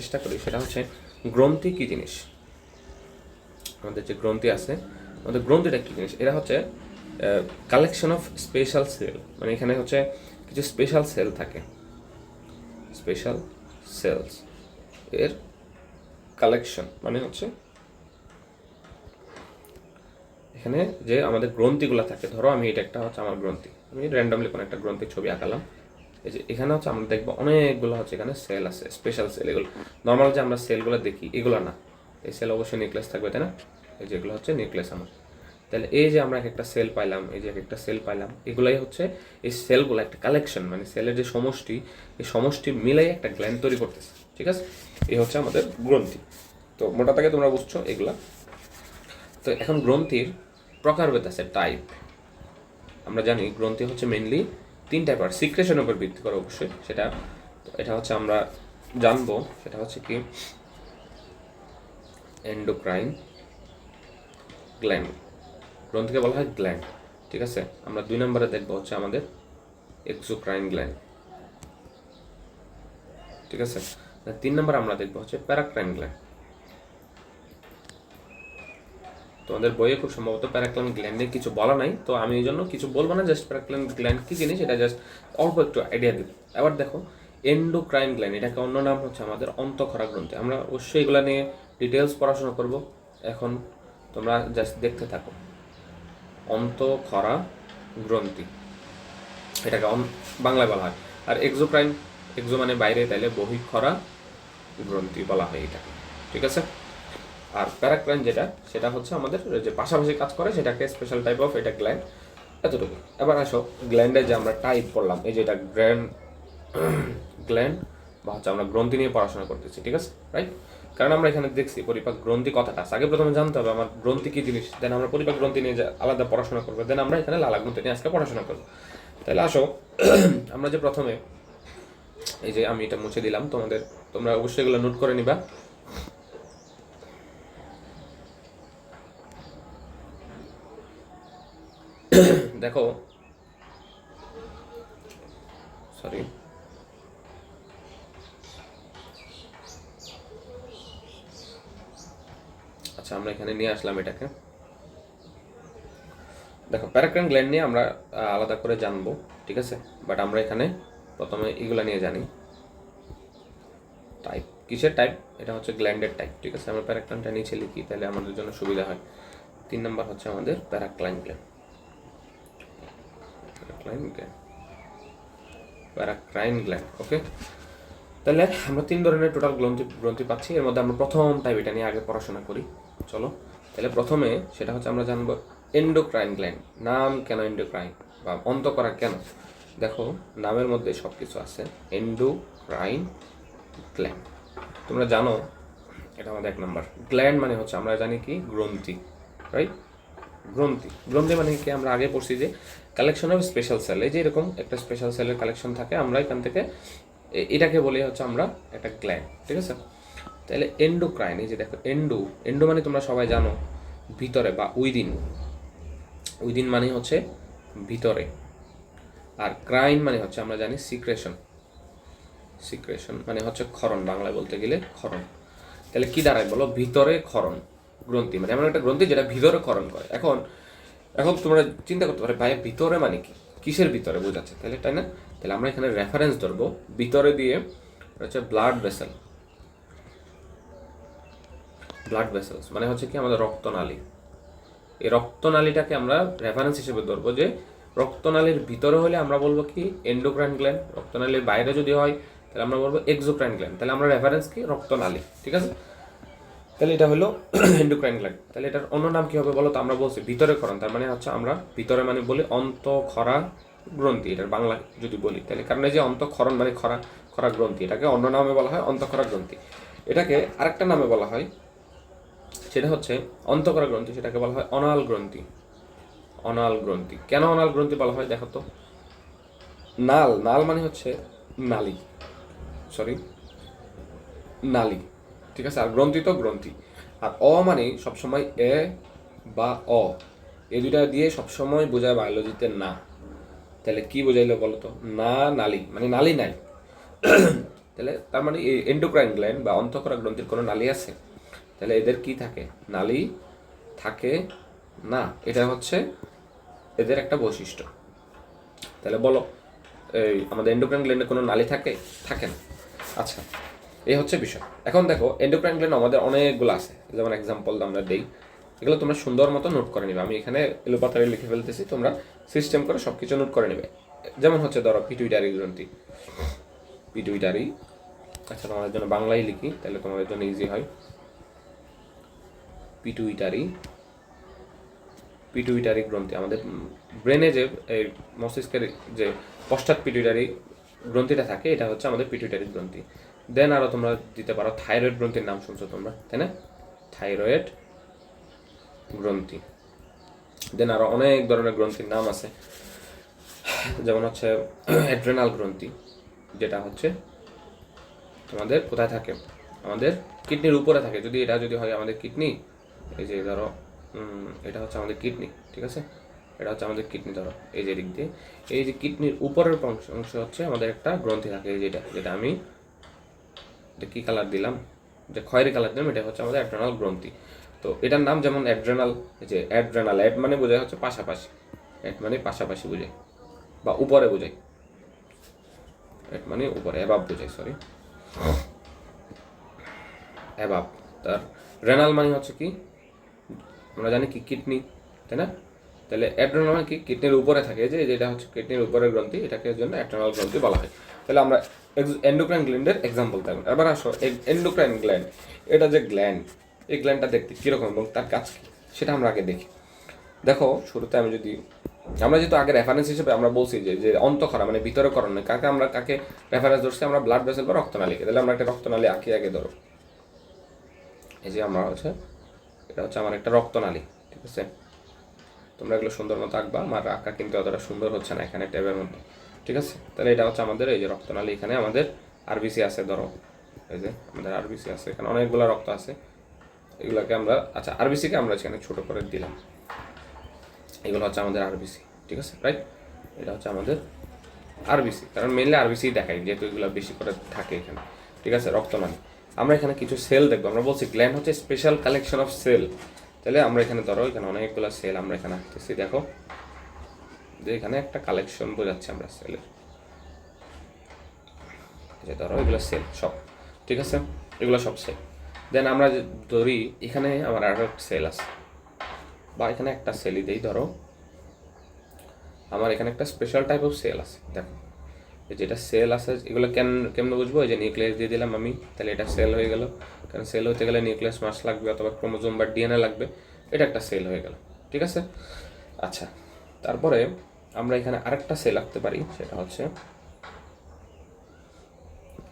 চেষ্টা করি, সেটা হচ্ছে গ্রন্থি কি জিনিস? আমাদের যে গ্রন্থি আছে, আমাদের গ্রন্থিটা কি জিনিস? এরা হচ্ছে কালেকশন অফ স্পেশাল সেল মানে এখানে হচ্ছে কিছু স্পেশাল সেল থাকে। স্পেশাল সেলস এর কালেকশন মানে হচ্ছে এখানে যে আমাদের গ্রন্থিগুলো থাকে। ধরো আমি এটা একটা হচ্ছে আমার গ্রন্থি। আমি র্যান্ডমলি কোনো একটা গ্রন্থির ছবি আঁকালাম। এই যে এখানে হচ্ছে আমরা দেখব অনেকগুলো হচ্ছে এখানে সেল আছে স্পেশাল সেল এগুলো। নর্মাল যে আমরা সেলগুলো দেখি, এগুলো না। এই সেল অবশ্যই নেকলেস থাকবে, তাই না? এই যেগুলো হচ্ছে নেকলেস আমার। তাহলে এই যে আমরা এক একটা সেল পাইলাম, এই যে এক একটা সেল পাইলাম, এগুলাই হচ্ছে এই সেলগুলো একটা কালেকশন মানে সেলের যে সমষ্টি, এই সমষ্টি মিলাই একটা গ্ল্যান্ড তৈরি করতেছে, ঠিক আছে? এই হচ্ছে আমাদের গ্রন্থি। তো মোটা থেকে তোমরা বুঝছ এগুলা। তো এখন গ্রন্থির প্রকারভেদ আছে টাইপ আমরা জানি গ্রন্থি হচ্ছে মেইনলি তিন টাইপ আর সিক্রেশনের উপর ভিত্তি করে অবশ্যই সেটা, এটা হচ্ছে আমরা জানব, সেটা হচ্ছে কি এন্ডোক্রাইন গ্ল্যান্ড গ্রন্থিকে বলা হয় গ্ল্যান্ড ঠিক আছে? আমরা দুই নম্বরে দেখব হচ্ছে আমাদের এক্সোক্রাইন গ্ল্যান্ড ঠিক আছে? তিন নম্বর আমরা দেখব হচ্ছে প্যারাক্রাইন গ্ল্যান্ড তোমাদের বইয়ে খুব সম্ভবত প্যারাক্লান গ্ল্যান্ডের কিছু বলা নাই, তো আমি এই জন্য কিছু বলব না জাস্ট প্যারাক্লান গ্ল্যান্ড কি জিনিস, এটা জাস্ট অল্প একটু আইডিয়া দিব। এবার দেখো এন্ডোক্রাইন গ্ল্যান্ড এটাকে অন্য নাম হচ্ছে আমাদের অন্তঃক্ষরা গ্রন্থি। আমরা অবশ্যই এগুলো নিয়ে ডিটেলস পড়াশোনা করব। এখন তোমরা জাস্ট দেখতে থাকো। অন্তঃক্ষরা গ্রন্থি। এটাকে বাংলায় বলা হয়। আর এক্সোক্রাইন এক্সো মানে বাইরে, তাইলে বহিঃক্ষরা গ্রন্থি বলা হয় এটাকে। ঠিক আছে? আর প্যারাক্রাইন যেটা, সেটা হচ্ছে আমাদের যে পাশাপাশি কাজ করে, সেটাকে স্পেশাল টাইপ অফ এটা গ্ল্যান্ড এতটুকু। এবার আসো গ্ল্যান্ডের যে আমরা টাইপ করলাম, এই যে এটা গ্র্যান্ড গ্ল্যান্ড বা হচ্ছে আমরা গ্রন্থি নিয়ে পড়াশোনা করতেছি, ঠিক আছে? রাইট কারণ আমরা এখানে দেখছি পরিপাক গ্রন্থি কথাটা। আগে প্রথমে জানতে হবে আমার গ্রন্থি কি জিনিস? দেন আমরা পরিপাক গ্রন্থি নিয়ে যে আলাদা পড়াশোনা করব দেন আমরা এখানে লালা গ্রন্থি নিয়ে আজকে পড়াশোনা করব। তাহলে আসো, আমরা যে প্রথমে, এই যে আমি এটা মুছে দিলাম, তোমাদের, তোমরা অবশ্যই এগুলো নোট করে নিবা। দেখো। সরি আচ্ছা আমরা এখানে নিয়ে আসলাম এটাকে। দেখো প্যারাক্রান গ্ল্যান্ড নিয়ে আমরা আলাদা করে জানব, ঠিক আছে? বাট আমরা এখানে প্রথমে এগুলা নিয়ে জানি। টাইপ কিসের টাইপ এটা হচ্ছে গ্ল্যান্ডের টাইপ ঠিক আছে? আমরা প্যারাক্রানটা নিচে লিখি, তাহলে আমাদের জন্য সুবিধা হয়। তিন নম্বর হচ্ছে আমাদের paracrine gland paracrine gland paracrine gland okay তাহলে আমরা তিন ধরনের টোটাল গ্রন্থি গ্রন্থি পাচ্ছি। এর মধ্যে আমরা প্রথম টাইপ এটা নিয়ে আগে পড়াশোনা করি। চলো। তাহলে প্রথমে সেটা হচ্ছে আমরা জানব এন্ডোক্রাইন গ্ল্যান্ড নাম কেন এন্ডোক্রাইন বা অন্ত করা কেন? দেখো, নামের মধ্যে সব কিছু আছে। এন্ডোক্রাইন গ্ল্যান্ড তোমরা জানো, এটা আমাদের এক নাম্বার গ্ল্যান্ড মানে হচ্ছে, আমরা জানি কি? গ্রন্থি রাইট গ্রন্থি। গ্রন্থি মানে কি? আমরা আগে পড়ছি যে কালেকশন অফ স্পেশাল সেল এই যে এরকম একটা স্পেশাল সেলের কালেকশন থাকে, আমরা এখান থেকে এটাকে বলি হচ্ছে আমরা একটা গ্ল্যান্ড ঠিক আছে? তাহলে এন্ডোক্রাইন এই যে দেখো এন্ডো এন্ডো মানে তোমরা সবাই জানো, ভিতরে বা উইদিন উইদিন মানে হচ্ছে ভিতরে। আর ক্রাইন মানে হচ্ছে, আমরা জানি সিক্রেশন সিক্রেশন মানে হচ্ছে ক্ষরণ, বাংলায় বলতে গেলে ক্ষরণ। তাহলে কি দাঁড়ায় বলো? ভিতরে ক্ষরণ। গ্রন্থি মানে এমন একটা গ্রন্থি যেটা ভিতরে ক্ষরণ করে। এখন এখন তোমরা চিন্তা করতে পারো ভাই ভিতরে মানে কি? কিসের ভিতরে? বোঝাচ্ছে। তাহলে তাই না? তাহলে আমরা এখানে রেফারেন্স ধরবো। ভিতরে দিয়ে হচ্ছে ব্লাড ভেসেল ব্লাড ভেসেলস মানে হচ্ছে কি আমাদের রক্তনালী। এই রক্তনালীটাকে আমরা রেফারেন্স হিসেবে ধরবো যে রক্তনালীর ভিতরে হলে আমরা বলব কি? এন্ডোক্রাইন গ্ল্যান্ড রক্তনালীর বাইরে যদি হয়, তাহলে আমরা বলব এক্সোক্রাইন গ্ল্যান্ড তাহলে আমরা রেফারেন্স কি? রক্তনালী। ঠিক আছে? তাহলে এটা হলো এন্ডোক্রাইন গ্ল্যান্ড তাহলে এটার অন্য নাম কি হবে বলো তো আমরা বলছি ভিতরে করণ তার মানে হচ্ছে আমরা ভিতরে মানে বলি অন্তঃক্ষরা গ্রন্থি। এটার বাংলা যদি বলি, তাহলে কারণ এই যে অন্তঃক্ষরণ মানে খরা খরা গ্রন্থি, এটাকে অন্য নামে বলা হয় অন্তঃক্ষরা গ্রন্থি। এটাকে আরেকটা নামে বলা হয়, সেটা হচ্ছে অন্তঃকরা গ্রন্থি। সেটাকে বলা হয় অনাল গ্রন্থি। অনাল গ্রন্থি। কেন অনাল গ্রন্থি বলা হয় দেখো তো? নাল নাল মানে হচ্ছে নালী। সরি নালী। ঠিক আছে? আর গ্রন্থি তো গ্রন্থি। আর অ মানে সবসময় এ বা অ। এই দুইটা দিয়ে সবসময় বোঝায় বায়োলজিতে না। তাহলে কি বোঝাইলো বলো তো না, নালি। মানে নালি নাই। তাহলে তার মানে এন্ডোক্রাইন গ্ল্যান্ড বা অন্তঃকরা গ্রন্থির কোনো নালি আছে? তাহলে এদের কি থাকে? নালি থাকে না। এটা হচ্ছে এদের একটা বৈশিষ্ট্য। তাহলে বলো, এই আমাদের এন্ডোক্রাইন গ্ল্যান্ডে কোনো নালি থাকে? থাকে না। আচ্ছা। এই হচ্ছে বিষয়। এখন দেখো এন্ডোক্রাইন গ্ল্যান্ড আমাদের অনেকগুলো আছে। যেমন এক্সাম্পল আমরা দেই। এগুলো তোমরা সুন্দর মতো নোট করে নিবে। আমি এখানে এলোপাতারে লিখে ফেলতেছি, তোমরা সিস্টেম করে সব কিছু নোট করে নেবে। যেমন হচ্ছে ধরো পিটুইটারি গ্রন্থি। পিটুইটারি আচ্ছা তোমাদের জন্য বাংলায় লিখি, তাহলে তোমাদের জন্য ইজি হয়। পিটুইটারি পিটুইটারি গ্রন্থি। আমাদের ব্রেনে যে, এই মস্তিষ্কের যে পশ্চাৎ পিটুইটারি গ্রন্থিটা থাকে, এটা হচ্ছে আমাদের পিটুইটারি গ্রন্থি। দেন আরও তোমরা দিতে পারো থাইরয়েড গ্রন্থির নাম শুনছো তোমরা, তাই না? থাইরয়েড গ্রন্থি। দেন আরও অনেক ধরনের গ্রন্থির নাম আছে। যেমন হচ্ছে অ্যাড্রেনাল গ্রন্থি, যেটা হচ্ছে তোমাদের কোথায় থাকে? আমাদের কিডনির উপরে থাকে। যদি এটা যদি হয় আমাদের কিডনি এই যে ধরো এটা হচ্ছে আমাদের কিডনি ঠিক আছে? এটা হচ্ছে আমাদের কিডনি ধরো, এই যে দিক দিয়ে। এই যে কিডনির উপরের অংশ হচ্ছে আমাদের একটা গ্রন্থি থাকে, এই যেটা যেটা আমি কী কালার দিলাম? যে খয়েরি কালার দিলাম, এটা হচ্ছে আমাদের অ্যাড্রেনাল গ্রন্থি। তো এটার নাম যেমন অ্যাড্রেনাল যে অ্যাড্রেনাল অ্যাড মানে বোঝায় হচ্ছে পাশাপাশি। অ্যাড মানে পাশাপাশি বোঝায়, বা উপরে বোঝায়। অ্যাড মানে উপরে অ্যাবাব বোঝায় সরি অ্যাবাব তার রেনাল মানে হচ্ছে কি? আমরা জানি কি কিডনি তাই না? তাহলে অ্যাড্রেনাল মানে কি? কিডনির উপরে থাকে যে, যেটা হচ্ছে কিডনির উপরের গ্রন্থি, এটাকে জন্য অ্যাড্রেনাল গ্রন্থি বলা হয়। তাহলে আমরা এন্ডোক্রাইন গ্ল্যান্ডের এক্সাম্পল দেখুন। এবার আসো এন্ডোক্রাইন গ্ল্যান্ড এটা যে গ্ল্যান্ড এই গ্ল্যান্ডটা দেখতে কীরকম এবং তার কাজ কি? সেটা আমরা আগে দেখি। দেখো, শুরুতে আমি যদি, আমরা যেহেতু আগে রেফারেন্স হিসেবে আমরা বলছি যে যে অন্তঃকরা মানে ভিতরে করণ কাকে আমরা, কাকে রেফারেন্স ধরছি, আমরা ব্লাড ভেসেল বা রক্তনালীকে তাহলে আমরা একটা রক্তনালী আঁকি আগে ধরো। এই যে আমরা হচ্ছে এটা হচ্ছে আমার একটা রক্তনালী, ঠিক আছে? তোমরা এগুলো সুন্দর মতো আঁকবা। আমার আঁকা কিন্তু অতটা সুন্দর হচ্ছে না এখানে ট্যাবের মধ্যে। ঠিক আছে? তাহলে এটা হচ্ছে আমাদের এই যে রক্তনালী এখানে আমাদের আরবিসি আছে, ধরো। এই যে আমাদের আরবিসি আছে, এখানে অনেকগুলো রক্ত আছে। এগুলোকে আমরা আচ্ছা আরবিসিকে আমরা এখানে ছোট করে দিলাম। এগুলো হচ্ছে আমাদের আরবিসি ঠিক আছে? রাইট এটা হচ্ছে আমাদের আরবিসি কারণ মেনলি আরবিসি দেখাই, যেহেতু এগুলো বেশি করে থাকে এখানে। ঠিক আছে? রক্তনালী। আমরা এখানে কিছু সেল দেখব। আমরা বলছি গ্ল্যান্ড হচ্ছে স্পেশাল কালেকশন অফ সেল তাহলে আমরা এখানে ধরো, এখানে অনেকগুলো সেল আমরা এখানে আঁকতেছি, দেখো। যে এখানে একটা কালেকশন বোঝাচ্ছি আমরা সেলের যে ধরো এগুলো সেল সব। ঠিক আছে? এগুলো সব সেল দেন আমরা ধরি, এখানে আমার আরও সেল আছে। বা এখানে একটা সেলই দেই, ধরো। আমার এখানে একটা স্পেশাল টাইপ অফ সেল আছে, দেখো। যেটা সেল আছে, এগুলো কেন, কেমন বুঝব? যে নিউক্লিয়াস দিয়ে দিলাম আমি, তাহলে এটা সেল হয়ে গেল। কারণ সেল হতে গেলে নিউক্লিয়াস মাস লাগবে অথবা ক্রোমোজোম বা ডিএনএ লাগবে, এটা একটা সেল হয়ে গেল। ঠিক আছে? আচ্ছা তারপরে আমরা এখানে আরেকটা সেল আঁকতে পারি, সেটা হচ্ছে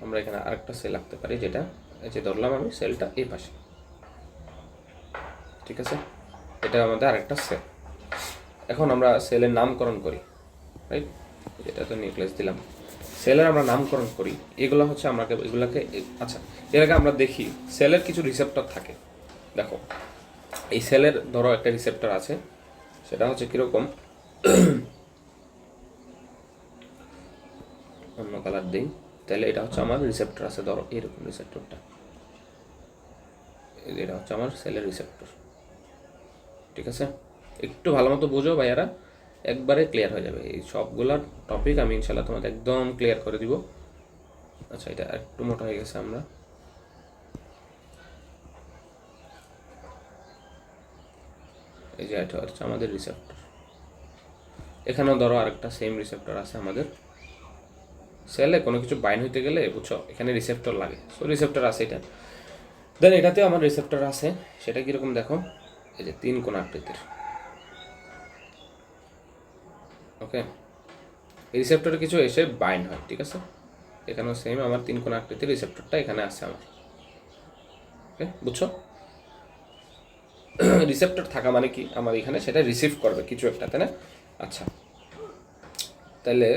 আমরা এখানে আরেকটা সেল আঁকতে পারি, যেটা, এই যে ধরলাম আমি সেলটা এই পাশে। ঠিক আছে? এটা আমাদের আরেকটা সেল এখন আমরা সেলের নামকরণ করি রাইট এটা তো নিউক্লিয়াস দিলাম। সেলের আমরা নামকরণ করি, এগুলো হচ্ছে আমরা এগুলাকে আচ্ছা এর আগে আমরা দেখি সেলের কিছু রিসেপ্টর থাকে। দেখো, এই সেলের ধরো একটা রিসেপ্টর আছে, সেটা হচ্ছে কীরকম? অন্য কালার দিই, তাহলে এটা হচ্ছে আমার রিসেপ্টর আছে, ধরো এরকম রিসেপ্টরটা এটা হচ্ছে আমার সেলের রিসেপ্টর ঠিক আছে? একটু ভালো মতো বুঝো ভাইয়ারা, একবারে ক্লিয়ার হয়ে যাবে। এই সবগুলার টপিক আমি ইনশাল্লাহ তোমাদের একদম ক্লিয়ার করে দিব। আচ্ছা এটা একটু মোটা হয়ে গেছে আমরা। এই যে এটা হচ্ছে আমাদের রিসেপ্টর এখানেও ধরো আরেকটা সেম রিসেপ্টর আছে আমাদের। সেলে কোনো কিছু বাইন হইতে গেলে, বুঝছ, এখানে রিসেপ্টর লাগে। সো রিসেপ্টর আছে এটা। দেন এটাতেও আমার রিসেপ্টর আছে। সেটা কীরকম দেখো? এই যে তিন কোন আকৃতির। ওকে এই রিসেপ্টরে কিছু এসে বাইন্ড হয়, ঠিক আছে? এখানেও সেম আমার তিন কোন আকৃতির রিসেপ্টরটা এখানে আছে আমার। ওকে বুঝছ? রিসেপ্টর থাকা মানে কি? আমার এখানে সেটা রিসিভ করবে কিছু একটা, তাই না? আচ্ছা। তাহলে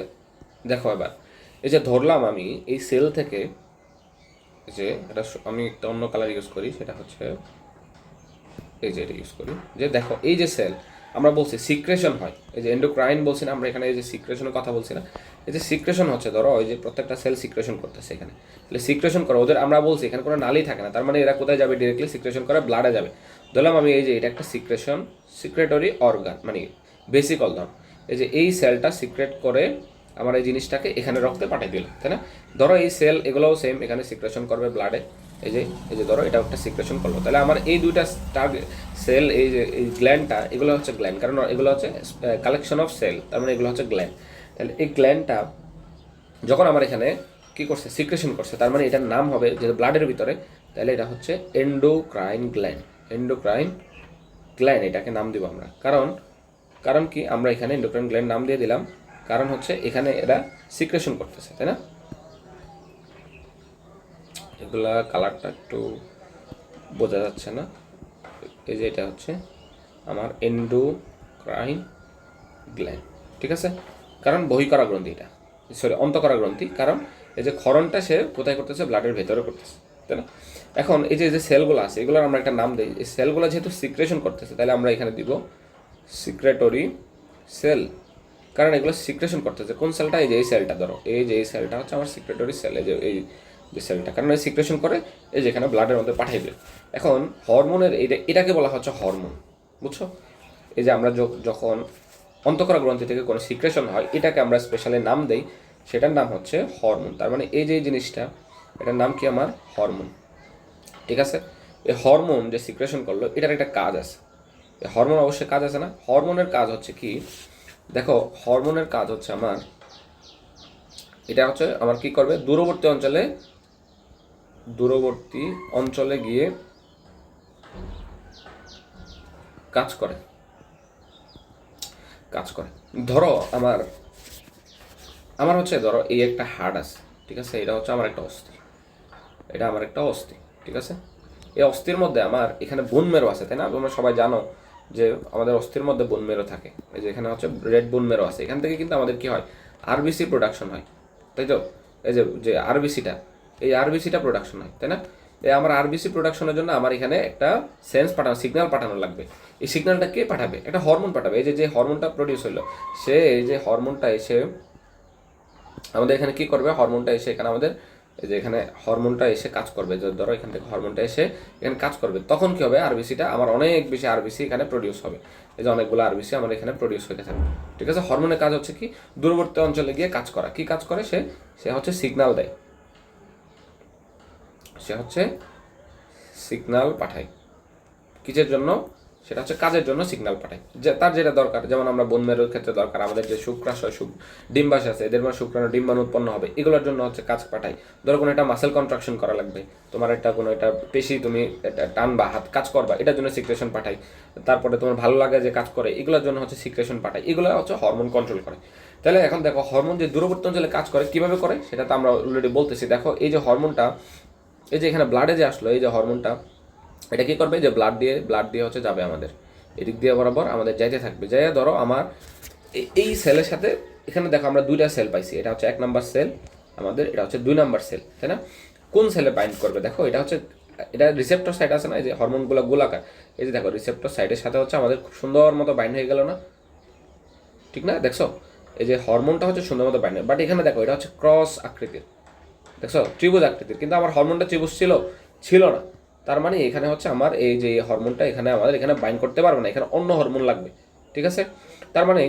দেখো এবার। এই যে ধরলাম আমি, এই সেল থেকে যে এটা আমি একটা অন্য কালার ইউজ করি, সেটা হচ্ছে এই যে এটা ইউজ করি। যে দেখো, এই যে সেল আমরা বলছি সিক্রেশন হয়। এই যে এন্ডোক্রাইন বলছি না, আমরা এখানে এই যে সিক্রেশনের কথা বলছি না। এই যে সিক্রেশন হচ্ছে, ধরো, ওই যে প্রত্যেকটা সেল সিক্রেশন করতেছে এখানে। তাহলে সিক্রেশন করে, ওদের আমরা বলছি, এখানে কোনো নালি থাকে না, তার মানে এরা কোথায় যাবে? ডিরেক্টলি সিক্রেশন করে ব্লাডে যাবে। ধরলাম আমি এই যে এটা একটা সিক্রেশন সিক্রেটরি অর্গান মানে বেসিক অর্গান এই যে এই সেলটা সিক্রেট করে আমার এই জিনিসটাকে এখানে রক্তে পাঠিয়ে দিল, তাই না? ধরো এই সেল এগুলোও সেম এখানে সিক্রেশন করবে ব্লাডে এই যে এই যে ধরো, এটা একটা সিক্রেশন করল। তাহলে আমার এই দুইটা টার্গেট সেল এই যে, এই গ্ল্যান্ডটা এগুলো হচ্ছে গ্ল্যান্ড কারণ এগুলো হচ্ছে কালেকশন অফ সেল তার মানে এগুলো হচ্ছে গ্ল্যান্ড তাহলে এই গ্ল্যান্ডটা যখন আমার এখানে কি করছে সিক্রেশন করছে, তার মানে এটার নাম হবে যে ব্লাডের ভিতরে, তাহলে এটা হচ্ছে এন্ডোক্রাইন গ্ল্যান্ড এন্ডোক্রাইন গ্ল্যান্ড এটাকে নাম দিব আমরা। কারণ কারণ কি? আমরা এখানে এন্ডোক্রাইন গ্ল্যান্ড নাম দিয়ে দিলাম। কারণ হচ্ছে এখানে এরা সিক্রেশন করতেছে, তাই না? এগুলা কালারটা একটু বোঝা যাচ্ছে না। এই যে এটা হচ্ছে আমার এন্ডোক্রাইন গ্ল্যান্ড ঠিক আছে? কারণ বহিকরা গ্রন্থি এটা। সরি অন্তকরা গ্রন্থি, কারণ এই যে ক্ষরণটা সে কোথায় করতেছে? ব্লাডের ভেতরে করতেছে, তাই না? এখন এই যে যে সেলগুলো আছে, এগুলোর আমরা একটা নাম দিই। এই সেলগুলো যেহেতু সিক্রেশন করতেছে, তাহলে আমরা এখানে দিব সিক্রেটরি সেল কারণ এগুলো সিক্রেশন করতেছে। কোন সেলটা এই যে, এই সেলটা ধরো। এই যে, এই সেলটা হচ্ছে আমার সিক্রেটরি সেল এই যে এই যে সেলটা কারণ এই সিক্রেশন করে, এই যে এখানে ব্লাডের মধ্যে দিল এখন হরমোনের এটা এটাকে বলা হচ্ছে হরমোন বুঝছ? এই যে আমরা যখন অন্তকরা গ্রন্থি থেকে কোনো সিক্রেশন হয়, এটাকে আমরা স্পেশালি নাম দেই, সেটার নাম হচ্ছে হরমোন তার মানে এই যে জিনিসটা, এটার নাম কি আমার? হরমোন ঠিক আছে? এই হরমোন যে সিক্রেশন করল, এটার একটা কাজ আছে। হরমোন অবশ্যই কাজ আছে না? হরমোনের কাজ হচ্ছে কি? দেখো, হরমোনের কাজ হচ্ছে আমার, এটা হচ্ছে আমার কি করবে? দূরবর্তী অঞ্চলে দূরবর্তী অঞ্চলে গিয়ে কাজ করে। কাজ করে। ধরো আমার আমার হচ্ছে, ধরো এই একটা হাড় আছে, ঠিক আছে? এটা হচ্ছে আমার একটা অস্থি। এটা আমার একটা অস্থি, ঠিক আছে? এই অস্থির মধ্যে আমার এখানে বোন মেরো আছে, তাই না? তোমরা সবাই জানো যে আমাদের অস্থির মধ্যে বোন মেরো থাকে। এই যে এখানে হচ্ছে রেড বোন মেরো আছে। এখান থেকে কিন্তু আমাদের কি হয়? আরবিসি প্রোডাকশন হয়। তাই তো? এই যে যে আরবিসিটা এই আরবিসিটা প্রোডাকশন হয়, তাই না? এই আমার আরবিসি প্রোডাকশনের জন্য আমার এখানে একটা সেন্স পাঠানো সিগন্যাল পাঠানো লাগবে। এই সিগন্যালটা কে পাঠাবে? একটা হরমোন পাঠাবে। এই যে যে হরমোনটা প্রডিউস হলো সে এই যে হরমোনটা এসে আমাদের এখানে কি করবে? হরমোনটা এসে এখানে আমাদের এই যে এখানে হরমোনটা এসে কাজ করবে, যে ধরো এখান থেকে হরমোনটা এসে এখানে কাজ করবে, তখন কি হবে? আরবিসিটা আমার অনেক বেশি আরবিসি এখানে প্রডিউস হবে। এই যে অনেকগুলো আরবিসি আমার এখানে প্রডিউস হতে থাকবে ঠিক আছে? হরমোনের কাজ হচ্ছে কি? দূরবর্তী অঞ্চলে গিয়ে কাজ করা। কি কাজ করে? সে সে হচ্ছে সিগন্যাল দেয়। সে হচ্ছে সিগন্যাল পাঠায়। কিসের জন্য? সেটা হচ্ছে কাজের জন্য সিগন্যাল পাঠায়। যে তার যেটা দরকার, যেমন আমরা বন মেরুর ক্ষেত্রে দরকার, আমাদের যে শুক্রাশয় শুক ডিম্বাশয় আছে, এদের মধ্যে শুক্রাণু ডিম্বাণু উৎপন্ন হবে, এগুলোর জন্য হচ্ছে কাজ পাঠায়। ধরো কোনো একটা মাসেল কন্ট্রাকশন করা লাগবে, তোমার একটা কোনো একটা পেশি তুমি একটা টানবা, হাত কাজ করবা, এটার জন্য সিক্রেশন পাঠাই তারপরে তোমার ভালো লাগে যে কাজ করে, এগুলোর জন্য হচ্ছে সিক্রেশন পাঠায়। এগুলো হচ্ছে হরমোন কন্ট্রোল করে। তাহলে এখন দেখো হরমোন যে দূরবর্তী অঞ্চলে কাজ করে, কীভাবে করে? সেটা তো আমরা অলরেডি বলতেছি। দেখো, এই যে হরমোনটা এই যে এখানে ব্লাডে যে আসলো, এই যে হরমোনটা এটা কি করবে? যে ব্লাড দিয়ে ব্লাড দিয়ে হচ্ছে যাবে আমাদের। এদিক দিয়ে বরাবর আমাদের যাইতে থাকবে। যাই ধরো আমার এই- সেলের সাথে এখানে দেখো আমরা দুইটা সেল পাইছি। এটা হচ্ছে এক নাম্বার সেল আমাদের এটা হচ্ছে দুই নাম্বার সেল তাই না? কোন সেলে বাইন্ড করবে? দেখো, এটা হচ্ছে, এটা রিসেপ্টর সাইড আছে না? এই যে হরমোনগুলো গোলাকার। এই যে দেখো রিসেপ্টর সাইডের সাথে হচ্ছে আমাদের খুব সুন্দর মতো বাইন্ড হয়ে গেল না? ঠিক না? দেখছ? এই যে হরমোনটা হচ্ছে সুন্দর মতো বাইন্ড বাট এখানে দেখো, এটা হচ্ছে ক্রস আকৃতির। দেখছ? ত্রিভুজ আকৃতির। কিন্তু আমার হরমোনটা ত্রিভুজ ছিল ছিল না। তার মানে এখানে হচ্ছে আমার এই যে হরমোনটা এখানে আমাদের এখানে বাইন্ড করতে পারবে না, এখানে অন্য হরমোন লাগবে, ঠিক আছে? তার মানে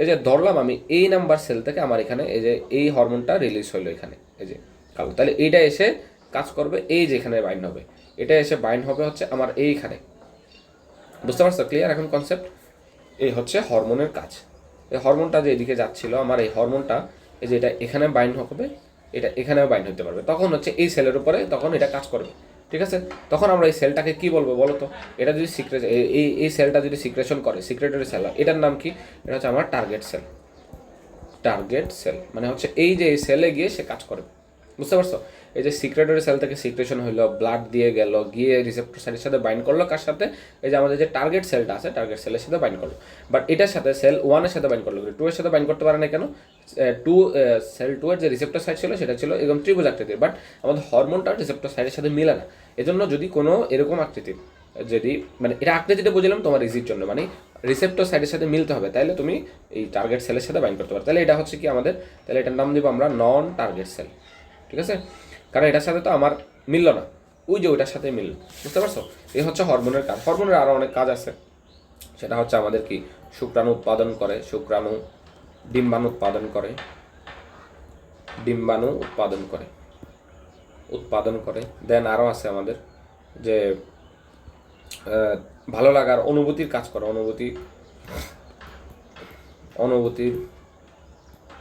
এই যে ধরলাম আমি এই নাম্বার সেল থেকে আমার এখানে এই যে এই হরমোনটা রিলিজ হলো এখানে, এই যে কালো। তাহলে এইটা এসে কাজ করবে এই যে এখানে বাইন্ড হবে, এটা এসে বাইন্ড হবে হচ্ছে আমার এইখানে। বুঝতে পারছ? ক্লিয়ার এখন কনসেপ্ট এই হচ্ছে হরমোনের কাজ। এই হরমোনটা যে এদিকে যাচ্ছিল, আমার এই হরমোনটা এই যে এটা এখানে বাইন্ড হবে, এটা এখানেও বাইন্ড হতে পারবে। তখন হচ্ছে এই সেলের উপরে তখন এটা কাজ করবে। ঠিক আছে? তখন আমরা এই সেলটাকে কি বলব বলো তো? এটা যদি সিক্রেট এই এই সেলটা যদি সিক্রেশন করে, সিক্রেটারি সেল, এটার নাম কি? এটা হচ্ছে আমার টার্গেট সেল টার্গেট সেল মানে হচ্ছে এই যে এই সেলে গিয়ে সে কাজ করে। বুঝতে পারছ? এই যে সিক্রেটরি সেল থেকে সিক্রেশন হইল ব্লাড দিয়ে গেল, গিয়ে রিসেপ্টর সেলের সাথে বাইন্ড করল, কার সাথে? এই যে আমাদের যে টার্গেট সেলটা আছে টার্গেট সেলের সাথে বাইন্ড করল। বাট এটার সাথে সেল ওয়ানের সাথে বাইন্ড করল টু এর সাথে বাইন্ড করতে পারে না কেন? টু সেল টু এর যে রিসেপ্টর সাইড ছিল, সেটা ছিল এরকম ত্রিভুজ আকৃতির। বাট আমাদের হরমোনটা রিসেপ্টর সাইডের সাথে মিলে না। এজন্য যদি কোনো এরকম আকৃতির, যদি মানে এটা আকৃতিটা বুঝলাম তোমার ইজির জন্য মানে রিসেপ্টর সাইডের সাথে মিলতে হবে তাহলে তুমি এই টার্গেট সেলের সাথে বাইন্ড করতে পারো। তাহলে এটা হচ্ছে কি আমাদের তাহলে এটার নাম দিব আমরা নন টার্গেট সেল ঠিক আছে? কারণ এটার সাথে তো আমার মিলল না। ওই যে ওইটার সাথে মিলল বুঝতে পারছ? এই হচ্ছে হরমোনের কাজ। হরমোনের আরও অনেক কাজ আছে। সেটা হচ্ছে আমাদের কি? শুক্রাণু উৎপাদন করে, শুক্রাণু ডিম্বাণু উৎপাদন করে, ডিম্বাণু উৎপাদন করে উৎপাদন করে। দেন আরও আছে আমাদের যে ভালো লাগার অনুভূতির কাজ করে। অনুভূতি, অনুভূতির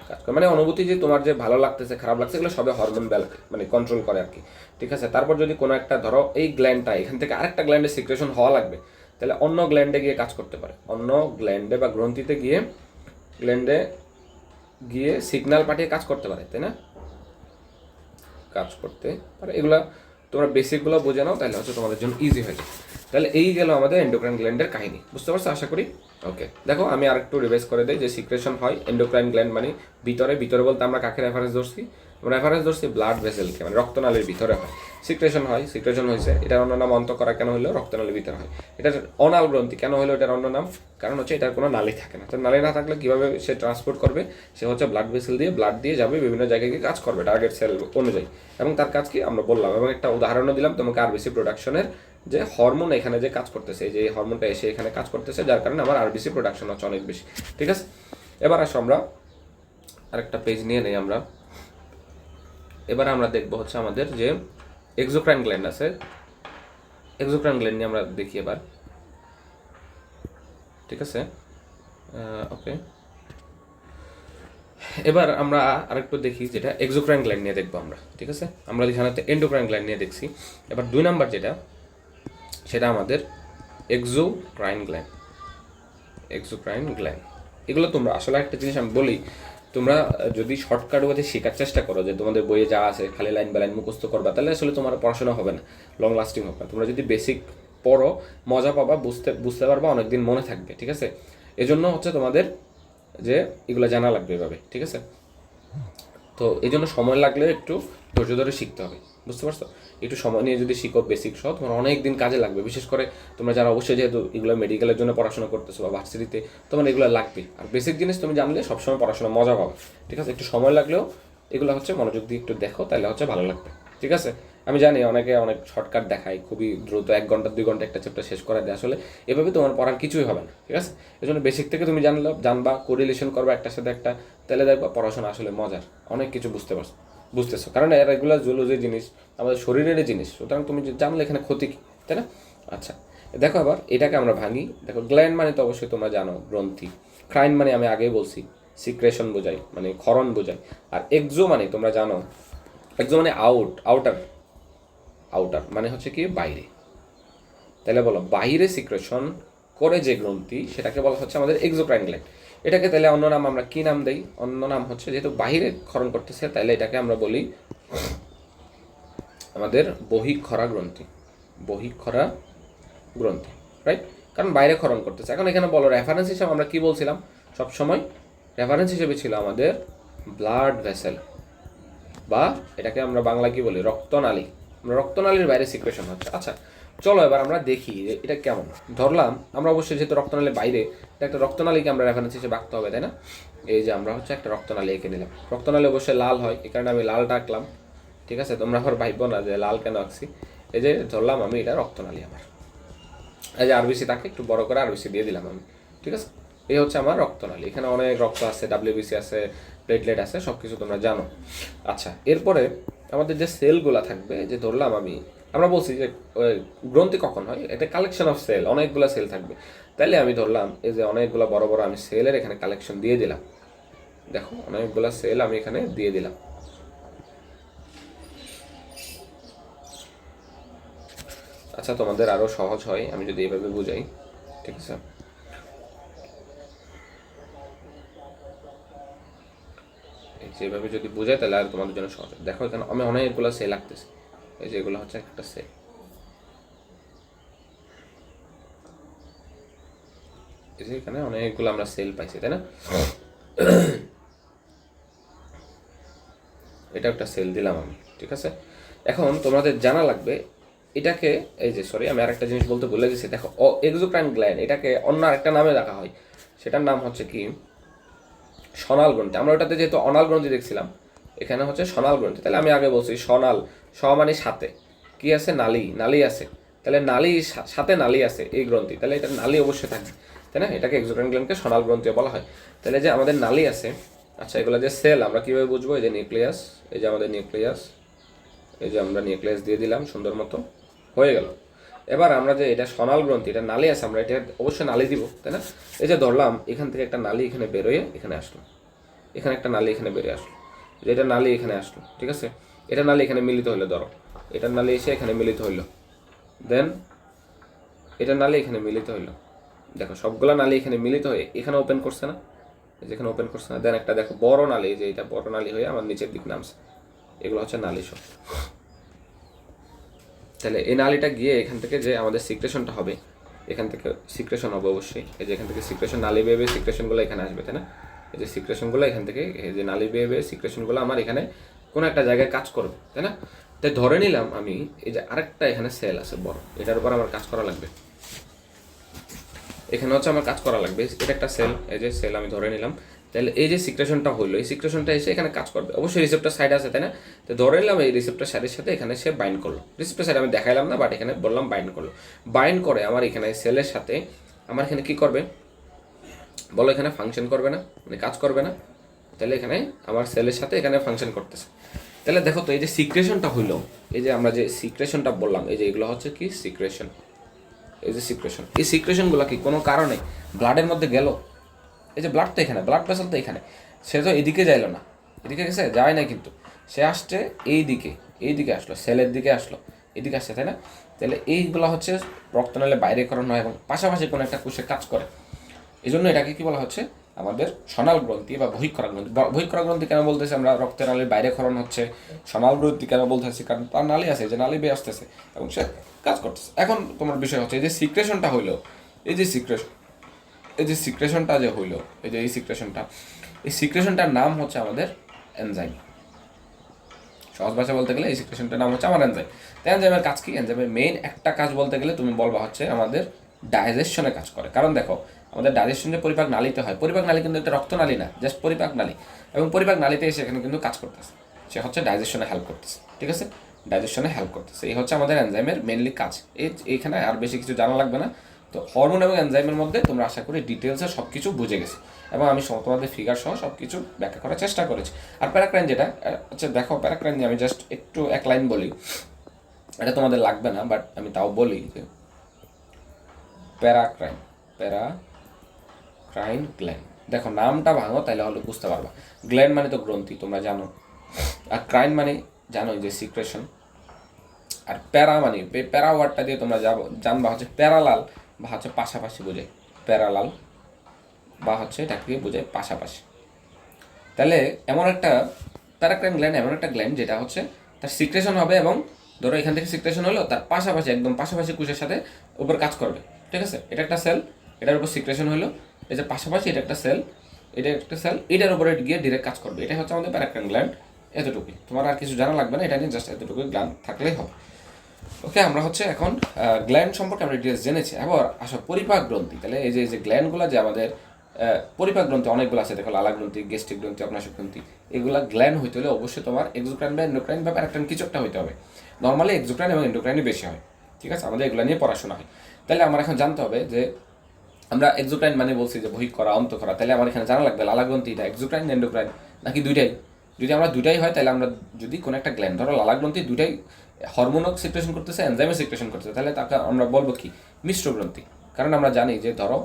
কাজ করে। মানে অনুভূতি যে তোমার যে ভালো লাগতেছে, খারাপ লাগছে, এগুলো সবে হরমোন বেল মানে কন্ট্রোল করে আর কি ঠিক আছে? তারপর যদি কোনো একটা, ধরো এই গ্ল্যান্ডটা এখান থেকে আরেকটা গ্ল্যান্ডে সিক্রেশন হওয়া লাগবে, তাহলে অন্য গ্ল্যান্ডে গিয়ে কাজ করতে পারে। অন্য গ্ল্যান্ডে বা গ্রন্থিতে গিয়ে গ্ল্যান্ডে গিয়ে সিগন্যাল পাঠিয়ে কাজ করতে পারে, তাই না? কাজ করতে পারে। এগুলা তোমরা বেসিকগুলো বুঝে নাও, তাহলে হচ্ছে তোমাদের জন্য ইজি হয়ে যায় তাহলে এই গেল আমাদের এন্ডোক্রাইন গ্ল্যান্ডের কাহিনী। বুঝতে পারছ? আশা করি? ওকে দেখো, আমি আরেকটু রিভাইজ করে দিই যে সিক্রেশন হয় এন্ডোক্রাইন গ্ল্যান্ড মানে ভিতরে। ভিতরে বলতে আমরা কাকে রেফারেন্স ধরছি? রেফারেন্স ধরছি ব্লাড ভেসেলকে মানে রক্তনালীর ভিতরে হয়। সিক্রেশন হয় সিক্রেশন হয়েছে এটার অন্য নাম অন্ত করা কেন হলো রক্তনালীর ভিতরে হয়। এটার অনাল গ্রন্থি, কেন হলো এটার অন্য নাম? কারণ হচ্ছে এটার কোনো নালী থাকে না। তো নালী না থাকলে কীভাবে সে ট্রান্সপোর্ট করবে? সে হচ্ছে ব্লাড ভেসেল দিয়ে ব্লাড দিয়ে যাবে, বিভিন্ন জায়গায় গিয়ে কাজ করবে টার্গেট সেল অনুযায়ী। এবং তার কাজ কি? আমরা বললাম। এবং একটা উদাহরণও দিলাম তোমাকে আরবিসি প্রোডাকশনের যে হরমোন এখানে যে কাজ করতেছে যে হরমোনটা এসে এখানে কাজ করতেছে, যার কারণে আমার আর আরবিসি প্রোডাকশন হচ্ছে অনেক বেশি। ঠিক আছে? এবার আসো আমরা আরেকটা পেজ নিয়ে নেই আমরা। এবার আমরা দেখব হচ্ছে আমাদের যে এক্সোক্রাইন গ্ল্যান্ড আছে। এক্সোক্রাইন গ্ল্যান্ড নিয়ে আমরা দেখি এবার। ঠিক আছে? ওকে এবার আমরা আরেকটু দেখি যেটা এক্সোক্রাইন গ্ল্যান্ড নিয়ে দেখব আমরা। ঠিক আছে? আমরা এখানে এন্ডোক্রাইন গ্ল্যান্ড নিয়ে দেখছি। এবার দুই নাম্বার যেটা, সেটা আমাদের এক্সোক্রাইন গ্ল্যান্ড এক্সোক্রাইন গ্ল্যান্ড এগুলো তোমরা আসলে একটা জিনিস আমি বলি তোমরা যদি শর্টকাট ওয়ে শেখার চেষ্টা করো যে তোমাদের বইয়ে যা আছে, খালি লাইন বা লাইন মুখস্থ করবা, তাহলে আসলে তোমার পড়াশোনা হবে না লং লাস্টিং হবে না। তোমরা যদি বেসিক পড়ো, মজা পাবা, বুঝতে বুঝতে পারবা, অনেকদিন মনে থাকবে, ঠিক আছে? এজন্য হচ্ছে তোমাদের যে এগুলো জানা লাগবে এভাবে, ঠিক আছে? তো এই জন্য সময় লাগলে একটু ধৈর্য ধরে শিখতে হবে। বুঝতে পারছ? একটু সময় নিয়ে যদি শিখো বেসিক সহ, তোমার অনেক দিন কাজে লাগবে। বিশেষ করে তোমরা যারা অবশ্যই যেহেতু এগুলো মেডিকেলের জন্য পড়াশোনা করতেছো বা ভার্সিটিতে তোমার এগুলো লাগবে আর বেসিক জিনিস তুমি জানলে সবসময় পড়াশোনা মজা পাবে। ঠিক আছে? একটু সময় লাগলেও এগুলো হচ্ছে মনোযোগ দিয়ে একটু দেখো, তাহলে হচ্ছে ভালো লাগবে। ঠিক আছে? আমি জানি অনেকে অনেক শর্টকাট দেখায়, খুবই দ্রুত এক ঘণ্টা, দুই ঘণ্টা একটা চ্যাপ্টার শেষ করা দেয়। আসলে এভাবে তোমার পড়ার কিছুই হবে না। ঠিক আছে? এই জন্য বেসিক থেকে তুমি জানলে, জানবা কোরিলেশন করবা একটার সাথে একটা, তাহলে দেখবা পড়াশোনা আসলে মজার। অনেক কিছু বুঝতে পারছ। বুঝতেছো। কারণ এর এগুলো জুলজি জিনিস, আমাদের শরীরের জিনিস। সুতরাং তুমি জানলে এখানে ক্ষতি কি, তাই না? আচ্ছা দেখো আবার, এটাকে আমরা ভাঙি। দেখো গ্ল্যান্ড মানে তো অবশ্যই তোমরা জানো, গ্রন্থি। ক্রাইন মানে আমি আগেই বলছি সিক্রেশন বোঝাই মানে ক্ষরণ বোঝাই। আর এক্সো মানে তোমরা জানো এক্সো মানে আউট আউটার আউটার মানে হচ্ছে কি বাইরে। তাহলে বলো, বাইরে সিক্রেশন করে যে গ্রন্থি, সেটাকে বলা হচ্ছে আমাদের এক্সোক্রাইন গ্ল্যান্ড এটাকে তাহলে অন্য নাম আমরা কি নাম দেই? অন্য নাম হচ্ছে, যেহেতু বাইরে ক্ষরণ করতেছে, তাহলে এটাকে আমরা বলি আমাদের বহিক্ষরা গ্রন্থি। বহিক্ষরা গ্রন্থি রাইট কারণ বাইরে খরণ করতেছে। এখন এখানে বলো রেফারেন্স হিসাবে আমরা কি বলছিলাম? সব সময় রেফারেন্স হিসেবে ছিল আমাদের ব্লাড ভেসেল বা এটাকে আমরা বাংলা কি বলি? রক্তনালী। আমরা রক্তনালীর বাইরে সিকুয়েশন হচ্ছে। আচ্ছা চলো এবার আমরা দেখি এটা কেমন। ধরলাম, আমরা অবশ্যই যেহেতু রক্তনালীর বাইরে একটা রক্তনালীকে আমরা রেফারেন্স হিসেবে আঁকতে হবে, তাই না? এই যে আমরা হচ্ছে একটা রক্তনালী এঁকে নিলাম। রক্তনালী অবশ্যই লাল হয় এই কারণে আমি লালটা আঁকলাম। ঠিক আছে? তোমরা আবার ভাববো না যে লাল কেন আঁকছি। এই যে ধরলাম আমি এটা রক্তনালী আমার। এই যে আরবিসি তাকে একটু বড় করে আরবিসি দিয়ে দিলাম আমি। ঠিক আছে? এই হচ্ছে আমার রক্তনালী। এখানে অনেক রক্ত আছে ডাব্লিউবিসি আছে প্লেটলেট আছে সব কিছু তোমরা জানো। আচ্ছা এরপরে আমাদের যে সেলগুলো থাকবে, যে ধরলাম আমি আমরা বলছি যে গ্রন্থি কখন হয়? এটা কালেকশন অফ সেল অনেকগুলো সেল থাকবে। তাইলে আমি ধরলাম, এই যে অনেকগুলো বড় বড় আমি সেলের এখানে কালেকশন দিয়ে দিলাম। দেখো, অনেকগুলো সেল আমি এখানে দিয়ে দিলাম। আচ্ছা তোমাদের আরও সহজ হয়, আমি যদি এভাবে বুঝাই, ঠিক আছে? এই যে এভাবে যদি বোঝাই, তাহলে আর তোমাদের জন্য সহজ দেখো এখানে আমি অনেকগুলো সেল আঁকতেছি। এই যে হচ্ছে একটা এই এখানে অনেকগুলো আমরা সেল পাইছি, তাই না? এটা একটা সেল দিলাম আমি, ঠিক আছে? এখন তোমাদের জানা লাগবে, এটাকে, এই যে সরি আমি আরেকটা জিনিস বলতে ভুলে গেছি, দেখো এক্সোক্রাইন গ্ল্যান্ড এটাকে অন্য আরেকটা নামে রাখা হয়। সেটার নাম হচ্ছে কি? সনাল গ্রন্থি। আমরা ওটাতে যেহেতু অনাল গ্রন্থি দেখছিলাম, এখানে হচ্ছে সনাল গ্রন্থি। তাহলে আমি আগে বলছি সনাল। স মানে সাথে। কি আছে? নালী। নালি আছে। তাহলে নালি সাথে নালি আছে এই গ্রন্থি। তাহলে এটা নালি অবশ্যই থাকবে। তাই না? এটাকে এক্সোক্রাইন গ্ল্যান্ডকে সনাল গ্রন্থিও বলা হয়। তাহলে যে আমাদের নালি আছে আচ্ছা এগুলো যে সেল আমরা কীভাবে বুঝব? এই যে নিউক্লিয়াস এই যে আমাদের নিউক্লিয়াস এই যে আমরা নিউক্লিয়াস দিয়ে দিলাম, সুন্দর মতো। হয়ে গেল। এবার আমরা যে এটা সোনাল গ্রন্থি, এটা নালি আছে, আমরা এটা অবশ্যই নালি দিব, তাই না? এই যে ধরলাম, এখান থেকে একটা নালি এখানে বেরোয় এখানে আসলো। এখানে একটা নালি এখানে বেরিয়ে আসলো। যে এটা নালি এখানে আসলো, ঠিক আছে? এটা নালে এখানে মিলিত হইল, ধরো। এটা নালে এসে এখানে মিলিত হইল। দেন এটা নালী এখানে মিলিত হইল। দেখো, সবগুলা নালী এখানে মিলিত হয়ে এখানে ওপেন করছে না। এই যে এখানে ওপেন করছে না। দেন একটা দেখো, বড় নালী যে এটা বড় নালী হয়ে আমার নিচের দিক নামছে। এগুলো হচ্ছে নালী সব। তাহলে এই নালীটা গিয়ে এখান থেকে যে আমাদের সিক্রেশনটা হবে, এখান থেকে সিক্রেশন হবে অবশ্যই। এই যে এখান থেকে সিক্রেশন নালী বেয়ে সিক্রেশনগুলো এখানে আসবে, তাই না? এই যে সিক্রেশনগুলো এখান থেকে, এই যে নালী বেয়ে বেয়ে সিক্রেশনগুলো আমার এখানে কোনো একটা জায়গায় কাজ করবে, তাই না? তাই ধরে নিলাম আমি এই যে আরেকটা এখানে সেল আছে বড়, এটার উপর আমার কাজ করা লাগবে। এখানে হচ্ছে আমার কাজ করা লাগবে, এটা একটা সেল এই যে সেল আমি ধরে নিলাম। তাহলে এই যে সিক্রেশনটা হইল, এই সিক্রেশনটা এসে এখানে কাজ করবে। অবশ্যই রিসেপ্টার সাইড আছে, তাই না? তো ধরে নিলাম এই রিসেপ্টার সাইডের সাথে এখানে সে বাইন্ড করল। রিসেপ্টার সাইড আমি দেখাইলাম না বাট এখানে বললাম বাইন্ড করল। বাইন্ড করে আমার এখানে সেলের সাথে আমার এখানে কি করবে? বলো এখানে ফাংশন করবে না মানে কাজ করবে না। তাহলে এখানে আমার সেলের সাথে এখানে ফাংশন করতেছে। তাহলে দেখো তো এই যে সিক্রেশনটা হইল, এই যে আমরা যে সিক্রেশনটা বললাম, এই যে এগুলো হচ্ছে কি সিক্রেশন এই যে সিক্রেশন এই সিক্রেশনগুলো কি কোনো কারণে ব্লাডের মধ্যে গেল? এই যে ব্লাড তো এখানে ব্লাড ভেসেল তো এখানে। সে তো এদিকে যাইলো না, এদিকে গেছে, যায় না কিন্তু। সে আসছে এই দিকে এই দিকে আসলো সেলের দিকে আসলো, এদিকে আসছে, তাই না? তাহলে এইগুলো হচ্ছে রক্তনালে বাইরে করানো হয় এবং পাশাপাশি কোনো একটা কোষে কাজ করে। এই জন্য এটাকে কি বলা হচ্ছে? আমাদের সোনাল গ্রন্থি বা বহিকরা গ্রন্থি। বহিঃকরা গ্রন্থি কেন বলতেছে আমরা? রক্তের নালীর বাইরে ক্ষরণ হচ্ছে। সনাল গ্রন্থি কেন বলতেছি? কারণ তার নালী আছে, যে নালী বেয়ে আসতেছে এবং সে কাজ করতেছে। এখন তোমার বিষয় হচ্ছে, এই যে সিক্রেশনটা হইল, এই যে সিক্রেশন এই যে সিক্রেশনটা যে হইল, এই যে এই সিক্রেশনটা, এই সিক্রেশনটার নাম হচ্ছে আমাদের এনজাইম। সহজ ভাষা বলতে গেলে এই সিক্রেশনটার নাম হচ্ছে আমার এনজাইম। তাই এনজাইমের কাজ কি? এনজাইমের মেইন একটা কাজ বলতে গেলে তুমি বলবা হচ্ছে আমাদের ডাইজেশনে কাজ করে। কারণ দেখো আমাদের ডাইজেশন যে পরিপাক নালীতে হয়। পরিপাক নালী কিন্তু একটা রক্তনালী না জাস্ট পরিপাক নালী। এবং পরিপাক নালীতে এসে এখানে কিন্তু কাজ করতেছে। সে হচ্ছে ডাইজেশনে হেল্প করতেছে, ঠিক আছে? ডাইজেশনে হেল্প করতেছে। এই হচ্ছে আমাদের এনজাইমের মেনলি কাজ। এই এইখানে আর বেশি কিছু জানা লাগবে না। তো হরমোন এবং এনজাইমের মধ্যে তোমরা আশা করি ডিটেলসে সব কিছু বুঝে গেছো। এবং আমি তোমাদের ফিগার সহ সব কিছু ব্যাখ্যা করার চেষ্টা করেছি। আর প্যারাক্রাইন যেটা আচ্ছা দেখো প্যারাক্রাইন আমি জাস্ট একটু এক লাইন বলি। এটা তোমাদের লাগবে না বাট আমি তাও বলি যে প্যারাক্রাইন প্যারা ক্রাইন গ্ল্যান্ড দেখো, নামটা ভাঙো তাহলে হলে বুঝতে পারবা। গ্ল্যান্ড মানে তো গ্রন্থি, তোমরা জানো। আর ক্রাইন মানে জানো যে সিক্রেশন আর প্যারা মানে প্যারা ওয়ার্ডটা দিয়ে তোমরা যাব, জানবা হচ্ছে প্যারালাল বা হচ্ছে পাশাপাশি বোঝায়। প্যারালাল বা হচ্ছে এটাকে বোঝায় পাশাপাশি। তাহলে এমন একটা প্যারাক্রাইন গ্ল্যান্ড এমন একটা গ্ল্যান্ড যেটা হচ্ছে তার সিক্রেশন হবে এবং ধরো এখান থেকে সিক্রেশন হলো, তার পাশাপাশি, একদম পাশাপাশি কুশের সাথে উপর কাজ করবে। ঠিক আছে? এটা একটা সেল এটার উপর সিক্রেশন হলো। এই যে পাশাপাশি এটা একটা সেল এটা একটা সেল এটার উপরে গিয়ে ডিরেক্ট কাজ করবে। এটা হচ্ছে আমাদের প্যারাক্রাইন গ্ল্যান্ড এতটুকুই। তোমার আর কিছু জানা লাগবে না, এটা নিয়ে জাস্ট এতটুকুই গ্ল্যান্ড থাকলেই হবে। ওকে আমরা হচ্ছে এখন গ্ল্যান্ড সম্পর্কে আমরা ডিটেলস জেনেছি। এবার আসো পরিপাক গ্রন্থি। তাহলে এই যে এই যে গ্ল্যান্ডগুলো যে আমাদের পরিপাক গ্রন্থি অনেকগুলো আছে, দেখো লালা গ্রন্থি গেস্টিক গ্রন্থি, অগ্নাশক গ্রন্থি, এগুলা গ্ল্যান্ড হইতে হলে অবশ্যই তোমার এক্সোক্রাইন বা এন্ডোক্রাইন বা প্যারাক্রাইন কিছু একটা হইতে হবে। নর্মালি এক্সোক্রাইন এবং এন্ডোক্রাইনই বেশি হয়। ঠিক আছে? আমাদের এগুলো নিয়ে পড়াশোনা হয়। তাহলে আমার এখন জানতে হবে যে আমরা এক্সোক্রাইন মানে বলছি যে বহিক করা, অন্ত করা, তাহলে আমার এখানে জানা লাগবে লালা গ্রন্থি এটা এক্সোক্রাইন এন্ডোক্রাইন নাকি দুইটাই? যদি আমরা দুইটাই হয়, তাহলে আমরা যদি কোনো একটা গ্ল্যান্ড ধরো লালা গ্রন্থি দুইটাই হরমোনক সিক্রেশন করতেছে এনজাইমে সিক্রেশন করতেছে, তাহলে তাকে আমরা বলব কি? মিশ্র গ্রন্থি কারণ আমরা জানি যে, ধরো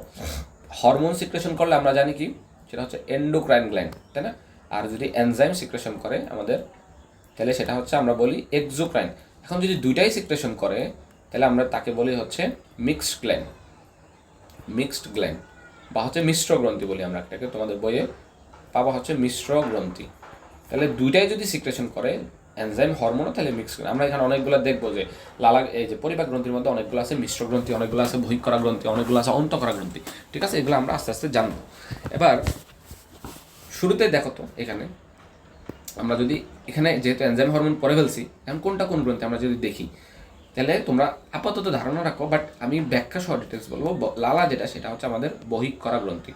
হরমোন সিক্রেশন করলে আমরা জানি কি? সেটা হচ্ছে এন্ডোক্রাইন গ্ল্যান্ড তাই না? আর যদি এনজাইম সিক্রেশন করে আমাদের, তাহলে সেটা হচ্ছে আমরা বলি এক্সোক্রাইন এখন যদি দুইটাই সিক্রেশন করে, তাহলে আমরা তাকে বলি হচ্ছে মিক্সড গ্ল্যান্ড মিক্সড গ্ল্যান্ড বা হচ্ছে মিশ্র গ্রন্থি বলি আমরা একটাকে, তোমাদের বইয়ে পাবা হচ্ছে মিশ্র গ্রন্থি। তাহলে দুইটাই যদি সিক্রেশন করে এনজাইম হরমোনও তাহলে মিক্স করে। আমরা এখানে অনেকগুলো দেখব যে লালা, এই যে পরিপাক গ্রন্থির মধ্যে অনেকগুলো আছে, মিশ্র গ্রন্থি, অনেকগুলো আছে বহিক করা গ্রন্থি, অনেকগুলো আছে, অন্ত করা গ্রন্থি। ঠিক আছে? এগুলো আমরা আস্তে আস্তে জানব। এবার, শুরুতে দেখো তো এখানে, আমরা যদি এখানে যেহেতু এনজাইম হরমোন পরে ফেলছি, এখন কোনটা কোন গ্রন্থি আমরা যদি দেখি তাহলে তোমরা আপাতত ধারণা রাখো বাট আমি ব্যাখ্যা সহ ডিটেলস বলব। লালা যেটা, সেটা হচ্ছে আমাদের বহিক করা গ্রন্থি।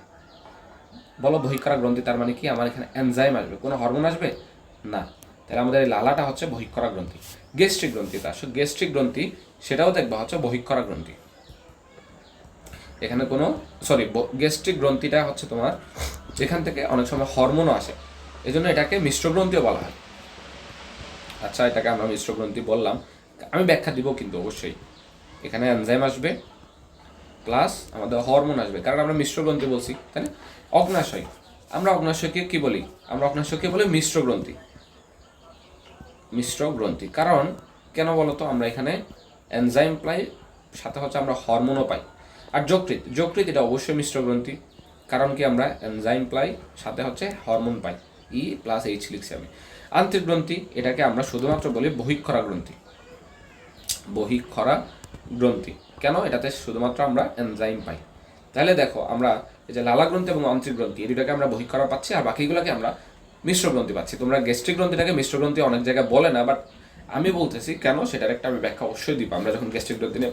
বলো বহিক করা গ্রন্থি, তার মানে কি আমার এখানে এনজাইম আসবে? কোনো হরমোন আসবে? না। তাহলে আমাদের এই লালাটা হচ্ছে বহিক করা গ্রন্থি। গেস্ট্রিক গ্রন্থি তা। তার গেস্ট্রিক গ্রন্থি, সেটাও দেখবা হচ্ছে বহিক করা গ্রন্থি। এখানে কোনো সরি গেস্ট্রিক গ্রন্থিটা হচ্ছে তোমার, যেখান থেকে অনেক সময় হরমোনও আসে। এই জন্য এটাকে মিশ্র গ্রন্থিও বলা হয়। আচ্ছা এটাকে আমরা মিশ্র গ্রন্থি বললাম। আমি ব্যাখ্যা দিব কিন্তু অবশ্যই। এখানে এনজাইম আসবে প্লাস আমাদের হরমোন আসবে। কারণ আমরা মিশ্র গ্রন্থি বলছি, তাই না? অগ্নাশয়। আমরা অগ্নাশয়কে কি বলি? আমরা অগ্নাশয়কে বলি মিশ্র গ্রন্থি। মিশ্র গ্রন্থি। কারণ কেন বলতো? আমরা এখানে এনজাইম পাই, সাথে হচ্ছে আমরা হরমোনও পাই। আর যকৃত যকৃত এটা অবশ্যই মিশ্র গ্রন্থি। কারণ কি আমরা এনজাইম পাই, সাথে হচ্ছে হরমোন পাই। ই প্লাস এইচ লিখছি আমি। আন্তরিক গ্রন্থি, এটাকে আমরা শুধুমাত্র বলি বহিক্ষরা গ্রন্থি। বহিক্ষরা গ্রন্থি। কেন? এটাতে শুধুমাত্র আমরা এনজাইম পাই। তাহলে দেখো, আমরা এই যে লালা গ্রন্থি এবং আন্তরিক গ্রন্থি, এই দুটাকে আমরা বহিক্ষরা পাচ্ছি আর বাকিগুলোকে আমরা মিশ্র গ্রন্থি পাচ্ছি। তোমরা গ্যাস্ট্রিক গ্রন্থিটাকে মিশ্র গ্রন্থি অনেক জায়গায় বলে না বাট আমি বলতেছি কেন? সেটার একটা আমি ব্যাখ্যা অবশ্যই দিব। আমরা যখন গ্যাস্ট্রিক গ্রন্থি নিয়ে